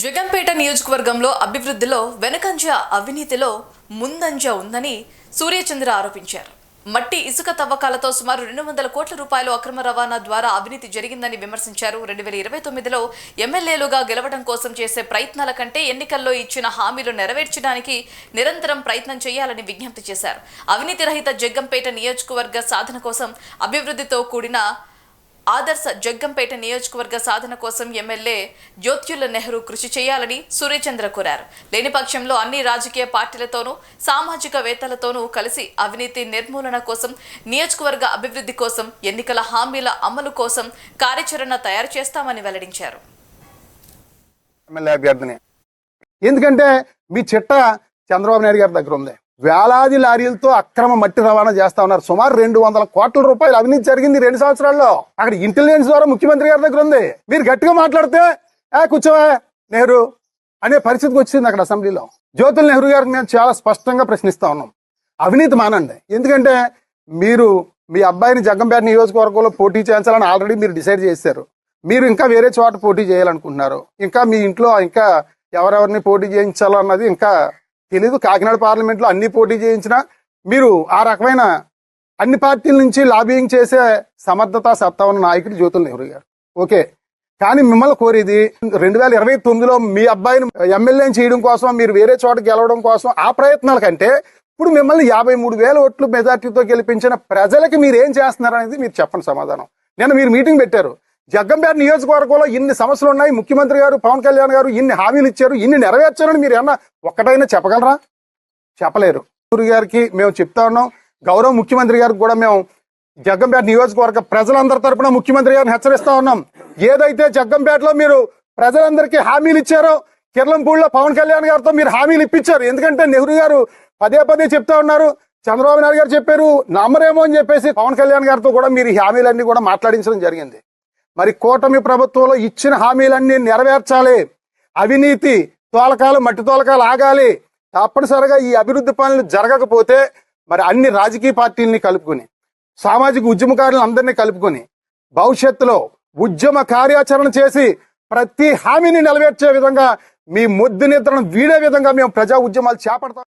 జగంపేట నియోజకవర్గంలో అభివృద్ధిలో వెనకంజ అవినీతిలో ముందంజ ఉందని సూర్యచంద్ర ఆరోపించారు. మట్టి ఇసుక తవ్వకాలతో సుమారు రెండు వందల కోట్ల రూపాయలు అక్రమ రవాణా ద్వారా అవినీతి జరిగిందని విమర్శించారు. రెండు వేల ఇరవై తొమ్మిదిలో ఎమ్మెల్యేలుగా గెలవడం కోసం చేసే ప్రయత్నాల కంటే ఎన్నికల్లో ఇచ్చిన హామీలు నెరవేర్చడానికి నిరంతరం ప్రయత్నం చేయాలని విజ్ఞప్తి చేశారు. అవినీతి రహిత జగ్గంపేట నియోజకవర్గ సాధన కోసం అభివృద్ధితో కూడిన ఆదర్శ జగ్గంపేట నియోజకవర్గ సాధన కోసం ఎమ్మెల్యే జ్యోత్యుల నెహ్రూ కృషి చేయాలని సూర్యచంద్ర కోరారు. లేని పక్షంలో అన్ని రాజకీయ పార్టీలతోనూ సామాజిక వేత్తలతోనూ కలిసి అవినీతి నిర్మూలన కోసం నియోజకవర్గ అభివృద్ధి కోసం ఎన్నికల హామీల అమలు కోసం కార్యాచరణ తయారు చేస్తామని వెల్లడించారు. ఎందుకంటే మీ చిట్ట చంద్రబాబు నాయుడు గారి దగ్గర ఉంది. వేలాది లారీలతో అక్రమ మట్టి రవాణా చేస్తా ఉన్నారు. సుమారు రెండు వందల కోట్ల రూపాయలు అవినీతి జరిగింది రెండు సంవత్సరాల్లో. అక్కడ ఇంటెలిజెన్స్ ద్వారా ముఖ్యమంత్రి గారి దగ్గర ఉంది. మీరు గట్టిగా మాట్లాడితే ఏ కూర్చోవా నెహ్రూ అనే పరిస్థితికి వచ్చింది అక్కడ అసెంబ్లీలో. జ్యోతుల నెహ్రూ గారికి మేము చాలా స్పష్టంగా ప్రశ్నిస్తా ఉన్నాం. అవినీతి మానండి. ఎందుకంటే మీరు మీ అబ్బాయిని జగ్గంపేట నియోజకవర్గంలో పోటీ చేయించాలని ఆల్రెడీ మీరు డిసైడ్ చేశారు. మీరు ఇంకా వేరే చోట పోటీ చేయాలనుకుంటున్నారు. ఇంకా మీ ఇంట్లో ఇంకా ఎవరెవరిని పోటీ చేయించాలన్నది ఇంకా తెలీదు. కాకినాడ పార్లమెంట్లో అన్ని పోటీ చేయించినా మీరు ఆ రకమైన అన్ని పార్టీల నుంచి లాబింగ్ చేసే సమర్థత సత్తా ఉన్న నాయకుడు జ్యోతుల నెహ్రూ గారు ఓకే. కానీ మిమ్మల్ని కోరేది రెండు వేల ఇరవై తొమ్మిదిలో మీ అబ్బాయిని ఎమ్మెల్యేని చేయడం కోసం మీరు వేరే చోట గెలవడం కోసం ఆ ప్రయత్నాల కంటే ఇప్పుడు మిమ్మల్ని యాభై మూడు వేల ఓట్లు మెజార్టీతో గెలిపించిన ప్రజలకి మీరు ఏం చేస్తున్నారు అనేది మీరు చెప్పండి సమాధానం. నిన్న మీరు మీటింగ్ పెట్టారు. జగ్గంపేట నియోజకవర్గంలో ఇన్ని సమస్యలు ఉన్నాయి ముఖ్యమంత్రి గారు పవన్ కళ్యాణ్ గారు ఇన్ని హామీలు ఇచ్చారు. ఇన్ని నెరవేర్చారని మీరు ఏమన్నా ఒక్కటైనా చెప్పగలరా? చెప్పలేరు. ముఖ్యమంత్రి గారికి మేము చెప్తా ఉన్నాం. గౌరవ ముఖ్యమంత్రి గారికి కూడా మేము జగ్గంపేట నియోజకవర్గ ప్రజలందరి తరపున ముఖ్యమంత్రి గారిని హెచ్చరిస్తా ఉన్నాం. ఏదైతే జగ్గంపేటలో మీరు ప్రజలందరికీ హామీలు ఇచ్చారో కిర్లంపూడిలో పవన్ కళ్యాణ్ గారితో మీరు హామీలు ఇప్పించారు. ఎందుకంటే నెహ్రూ గారు పదే పదే చెప్తా ఉన్నారు. చంద్రబాబు నాయుడు గారు చెప్పారు నమ్మరేమో అని చెప్పేసి పవన్ కళ్యాణ్ గారితో కూడా మీరు హామీలన్నీ కూడా మాట్లాడించడం జరిగింది. మరి కూటమి ప్రభుత్వంలో ఇచ్చిన హామీలన్నీ నెరవేర్చాలి. అవినీతి తోలకాలు మట్టి తోలకాలు ఆగాలి. తప్పనిసరిగా ఈ అభివృద్ధి పనులు జరగకపోతే మరి అన్ని రాజకీయ పార్టీల్ని కలుపుకొని సామాజిక ఉద్యమకారులను అందరినీ కలుపుకొని భవిష్యత్తులో ఉద్యమ కార్యాచరణ చేసి ప్రతి హామీని నెరవేర్చే విధంగా మీ ముద్దు నిద్రను వీడే విధంగా మేము ప్రజా ఉద్యమాలు చేపడతాం.